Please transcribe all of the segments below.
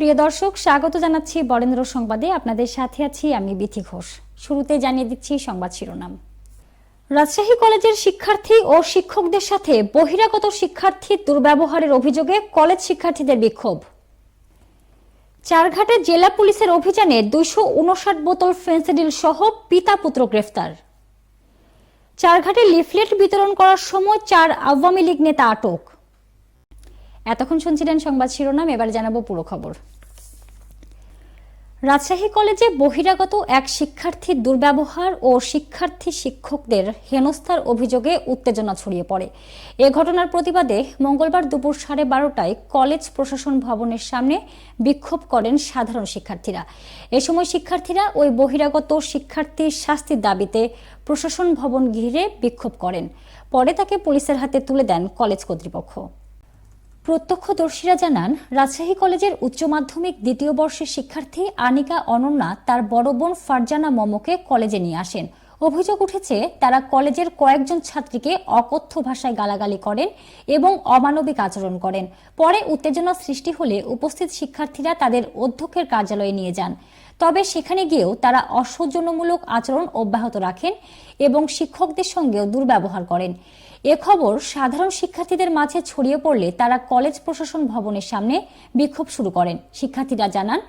প্রিয় দর্শক, স্বাগত জানাচ্ছি বরেন্দ্র সংবাদে। আপনাদের সাথে আছি আমি বিথি ঘোষ। শুরুতে জানিয়ে দিচ্ছি সংবাদ শিরোনাম। রাজশাহী কলেজের শিক্ষার্থী ও শিক্ষকদের সাথে বহিরাগত শিক্ষার্থীর দুর্ব্যবহারের অভিযোগে কলেজ শিক্ষার্থীদের বিক্ষোভ। চারঘাটে জেলা পুলিশের অভিযানে দুইশো উনষাট বোতল ফেন্সিডিল সহ পিতা পুত্র গ্রেফতার। চারঘাটে লিফলেট বিতরণ করার সময় চার আওয়ামী লীগ নেতা আটক। এতক্ষণ শুনছিলেন সংবাদ শিরোনাম, এবার জানাব পুরো খবর। রাজশাহী কলেজে বহিরাগত এক শিক্ষার্থীর দুর্ব্যবহার ও শিক্ষার্থী শিক্ষকদের হেনস্থার অভিযোগে উত্তেজনা ছড়িয়ে পড়ে। এ ঘটনার প্রতিবাদে মঙ্গলবার দুপুর সাড়ে বারোটায় কলেজ প্রশাসন ভবনের সামনে বিক্ষোভ করেন সাধারণ শিক্ষার্থীরা। এ সময় শিক্ষার্থীরা ওই বহিরাগত শিক্ষার্থীর শাস্তির দাবিতে প্রশাসন ভবন ঘিরে বিক্ষোভ করেন। পরে তাকে পুলিশের হাতে তুলে দেন কলেজ কর্তৃপক্ষ। প্রত্যক্ষদর্শীরা জানান, রাজশাহী কলেজের উচ্চ মাধ্যমিক দ্বিতীয় বর্ষের শিক্ষার্থী আনিকা অনন্যা তার বড় বোন ফারজানা মমকে কলেজে নিয়ে আসেন। অভিযোগ উঠেছে, তারা কলেজের কয়েকজন ছাত্রীকে অকথ্য ভাষায় গালাগালি করেন এবং অমানবিক আচরণ করেন। পরে উত্তেজনা সৃষ্টি হলে উপস্থিত শিক্ষার্থীরা তাদের অধ্যক্ষের কার্যালয়ে নিয়ে যান। তবে সেখানে গিয়েও তারা অসৌজন্যমূলক আচরণ অব্যাহত রাখেন এবং শিক্ষকদের সঙ্গেও দুর্ব্যবহার করেন। এ খবর সাধারণ শিক্ষার্থীদের মাঝে ছড়িয়ে পড়লে তারা কলেজ প্রশাসন ভবনের সামনে বিক্ষোভ শুরু করেন। শিক্ষার্থীরা জানান,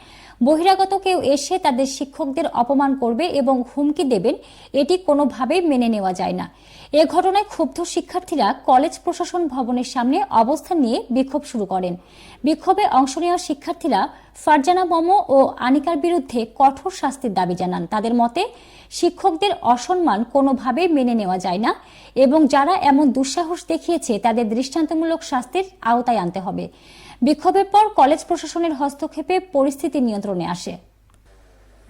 বহিরাগত কেউ এসে তাদের শিক্ষকদের অপমান করবে এবং হুমকি দেবেন, এটি কোনোভাবেই মেনে নেওয়া যায় না। এ ঘটনায় ক্ষুব্ধ শিক্ষার্থীরা কলেজ প্রশাসন ভবনের সামনে অবস্থান নিয়ে বিক্ষোভ শুরু করেন। বিক্ষোভে অংশ নেওয়া শিক্ষার্থীরা ফারজানা মম ও আনিকার বিরুদ্ধে কঠোর শাস্তির দাবি জানান। তাদের মতে, শিক্ষকদের অসম্মান কোনোভাবেই মেনে নেওয়া যায় না এবং যারা এমন দুঃসাহস দেখিয়েছে, তাদের দৃষ্টান্তমূলক শাস্তির আওতায় আনতে হবে। বিক্ষোভের পর কলেজ প্রশাসনের হস্তক্ষেপে পরিস্থিতি নিয়ন্ত্রণে আসে।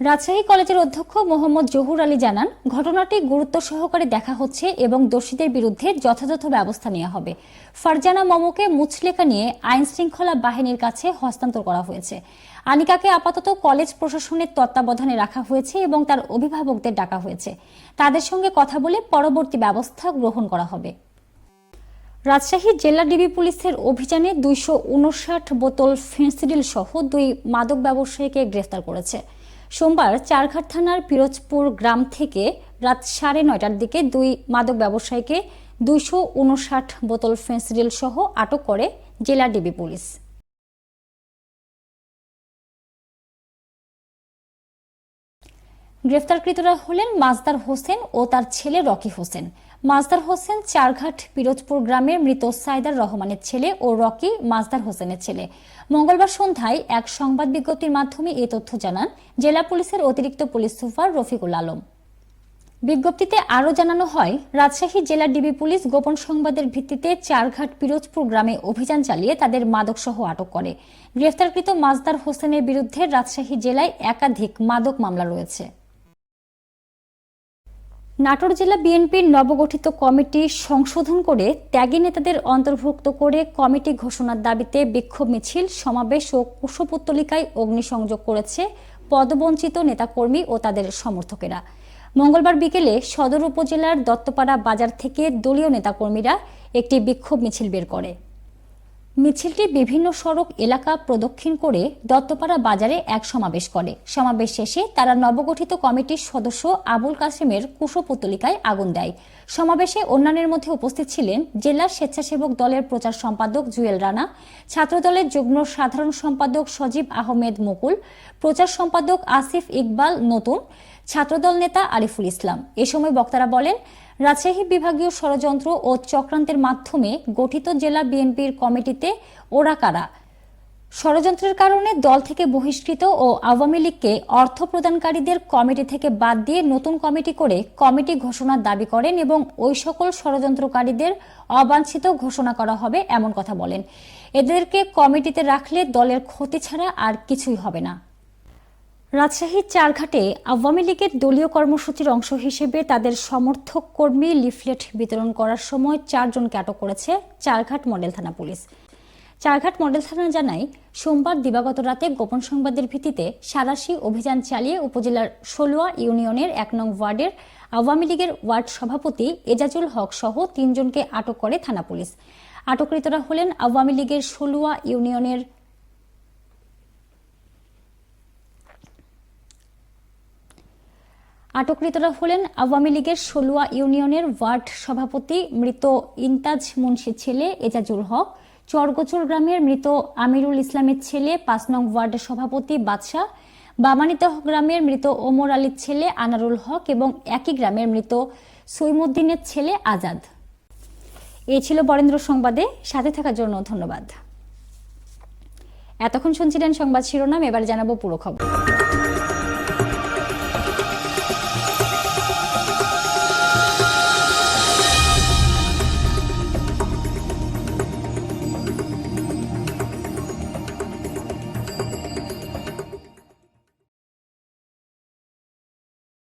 রাজশাহী কলেজের অধ্যক্ষ মোহাম্মদ জহুর আলী জানান, ঘটনাটি গুরুত্ব সহকারে দেখা হচ্ছে এবং দোষীদের বিরুদ্ধে যথাযথ ব্যবস্থা নেওয়া হবে। ফারজানা মমকে মুচলেকা নিয়ে আইন শৃঙ্খলা বাহিনীর কাছে হস্তান্তর করা হয়েছে। আনিকাকে আপাতত কলেজ প্রশাসনের তত্ত্বাবধানে রাখা হয়েছে এবং তার অভিভাবকদের ডাকা হয়েছে। তাদের সঙ্গে কথা বলে পরবর্তী ব্যবস্থা গ্রহণ করা হবে। রাজশাহী জেলা ডিবি পুলিশের অভিযানে দুইশো উনষাট বোতল ফেন্সিডিল সহ দুই মাদক ব্যবসায়ীকে গ্রেফতার করেছে। সোমবার চারঘাট থানার পিরোজপুর গ্রাম থেকে রাত সাড়ে নয়টার দিকে দুই মাদক ব্যবসায়ীকে দুইশো উনষাট বোতল ফেন্সিডিল সহ আটক করে জেলা ডিবি পুলিশ। গ্রেফতারকৃতরা হলেন মাজদার হোসেন ও তার ছেলে রকি হোসেন। মাজদার হোসেন চারঘাট পিরোজপুর গ্রামের মৃত সাইদার রহমানের ছেলে ও রকি মাজদার হোসেনের ছেলে। মঙ্গলবার সন্ধ্যায় এক সংবাদ বিজ্ঞপ্তির মাধ্যমে এই তথ্য জানান জেলা পুলিশের অতিরিক্ত পুলিশ সুপার রফিকুল আলম। বিজ্ঞপ্তিতে আরও জানানো হয়, রাজশাহী জেলা ডিবি পুলিশ গোপন সংবাদের ভিত্তিতে চারঘাট পিরোজপুর গ্রামে অভিযান চালিয়ে তাদের মাদকসহ আটক করে। গ্রেফতারকৃত মাজদার হোসেনের বিরুদ্ধে রাজশাহী জেলায় একাধিক মাদক মামলা রয়েছে। নাটোর জেলা বিএনপির নবগঠিত কমিটি সংশোধন করে ত্যাগী নেতাদের অন্তর্ভুক্ত করে কমিটি ঘোষণার দাবিতে বিক্ষোভ মিছিল, সমাবেশ ও কুশপুত্তলিকায় অগ্নিসংযোগ করেছে পদবঞ্চিত নেতাকর্মী ও তাদের সমর্থকেরা। মঙ্গলবার বিকেলে সদর উপজেলার দত্তপাড়া বাজার থেকে দলীয় নেতাকর্মীরা একটি বিক্ষোভ মিছিল বের করে। মিছিলটি বিভিন্ন সড়ক এলাকা প্রদক্ষিণ করে দত্তপাড়া বাজারে এক সমাবেশ করে। সমাবেশ শেষে তারা নবগঠিত কমিটির সদস্য আবুল কাসেমের কুশপুতলিকায় আগুন দেয়। সমাবেশে অন্যান্যের মধ্যে উপস্থিত ছিলেন জেলা স্বেচ্ছাসেবক দলের প্রচার সম্পাদক জুয়েল রানা, ছাত্রদলের যুগ্ম সাধারণ সম্পাদক সজীব আহমেদ মুকুল, প্রচার সম্পাদক আসিফ ইকবাল নতুন ছাত্রদল নেতা আরিফুল ইসলাম। এ সময় বক্তারা বলেন, রাজশাহী বিভাগীয় ষড়যন্ত্র ও চক্রান্তের মাধ্যমে গঠিত জেলা বিএনপির কমিটিতে ওরা কারা? ষড়যন্ত্রের কারণে দল থেকে বহিষ্কৃত ও আওয়ামী লীগকে অর্থ প্রদানকারীদের কমিটি থেকে বাদ দিয়ে নতুন কমিটি করে কমিটি ঘোষণার দাবি করেন এবং ওই সকল ষড়যন্ত্রকারীদের অবাঞ্ছিত ঘোষণা করা হবে এমন কথা বলেন। এদেরকে কমিটিতে রাখলে দলের ক্ষতি ছাড়া আর কিছুই হবে না। রাজশাহীর চারঘাটে আওয়ামী লীগের দলীয় কর্মসূচির অংশ হিসেবে তাদের সমর্থক কর্মী লিফলেট বিতরণ করার সময় চারজনকে আটক করেছে চারঘাট মডেল থানা পুলিশ। চারঘাট মডেল থানা জানায়, সোমবার দিবাগত রাতে গোপন সংবাদের ভিত্তিতে সারাশি অভিযান চালিয়ে উপজেলার ষোলোয়া ইউনিয়নের এক নং ওয়ার্ডের আওয়ামী লীগের ওয়ার্ড সভাপতি এজাজুল হক সহ তিনজনকে আটক করে থানা পুলিশ। আটককৃতরা হলেন আওয়ামী লীগের ষোলোয়া ইউনিয়নের আটককৃতরা হলেন আওয়ামী লীগের ষোলুয়া ইউনিয়নের ওয়ার্ড সভাপতি মৃত ইন্তাজ মুন্সির ছেলে এজাজুল হক, চরগোচর গ্রামের মৃত আমিরুল ইসলামের ছেলে পাঁচ নং ওয়ার্ডের সভাপতি বাদশাহ বামানিতহ গ্রামের মৃত ওমর আলীর ছেলে আনারুল হক এবং একই গ্রামের মৃত সৈমুদ্দিনের ছেলে আজাদ। এই ছিল বরেন্দ্র সংবাদে, সাথে থাকার জন্য ধন্যবাদ। এতক্ষণ শুনছিলেন সংবাদ শিরোনাম, এবার জানাব পুরো খবর।